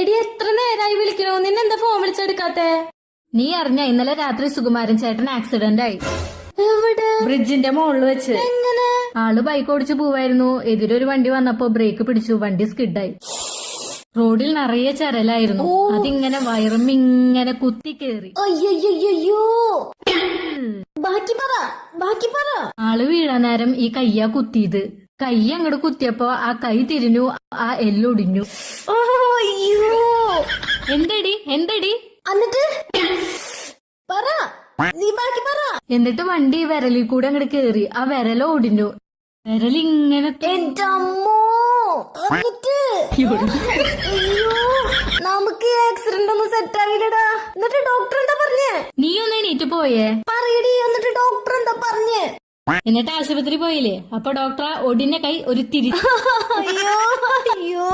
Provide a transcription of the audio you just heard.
എടി എത്ര നേരായി വിളിക്കണോ? നിന്നെ എന്താ ഫോൺ വിളിച്ചെടുക്കാത്തെ? നീ അറിഞ്ഞ ഇന്നലെ രാത്രി സുകുമാരൻ ചേട്ടൻ ആക്സിഡന്റ് ആയി. എവിടെ? ബ്രിഡ്ജിന്റെ മുകളിൽ വെച്ച്. എങ്ങനെ? ആൾ ബൈക്ക് ഓടിച്ചു പോവായിരുന്നു. എതിരൊരു വണ്ടി വന്നപ്പോ ബ്രേക്ക് പിടിച്ചു. വണ്ടി സ്കിഡായി റോഡിൽ നിറയെ ചരലായിരുന്നു. അതിങ്ങനെ വയറും ഇങ്ങനെ കുത്തി കേറി. അയ്യോ ബാക്കി പറ ബാക്കി പറ. ആൾ വീഴാൻ നേരം ഈ കയ്യാ കുത്തിയത്. കൈ അങ്ങോട്ട് കുത്തിയപ്പോ ആ കൈ തിരിഞ്ഞു ആ എല്ലൊടിഞ്ഞു ഓ, അയ്യോ. എന്തടി? എന്തടി? എന്നിട്ട്? പറ. നീ ബാക്കി പറ. എന്നിട്ട് വണ്ടി വിരലിൽ കൂടെ അങ്ങോട്ട് കേറി. ആ വിരല ഒടിഞ്ഞു. വിരലിങ്ങനെ എന്റെ അമ്മോ. എന്നിട്ട്? അയ്യോ. നമുക്ക് ആക്സിഡന്റ് ഒന്നും സെറ്റ് ആവില്ലടാ. എന്നിട്ട് ഡോക്ടർ എന്താ പറഞ്ഞേ? നീ ഒന്ന് എണീറ്റ് പോയേ. പറയടി എന്നിട്ട് ഡോക്ടർ എന്താ പറഞ്ഞേ എന്നിട്ട് ആശുപത്രി പോയില്ലേ? അപ്പൊ ഡോക്ടർ ഒടിന്റെ കൈ ഒരു തിരി അയ്യോ അയ്യോ.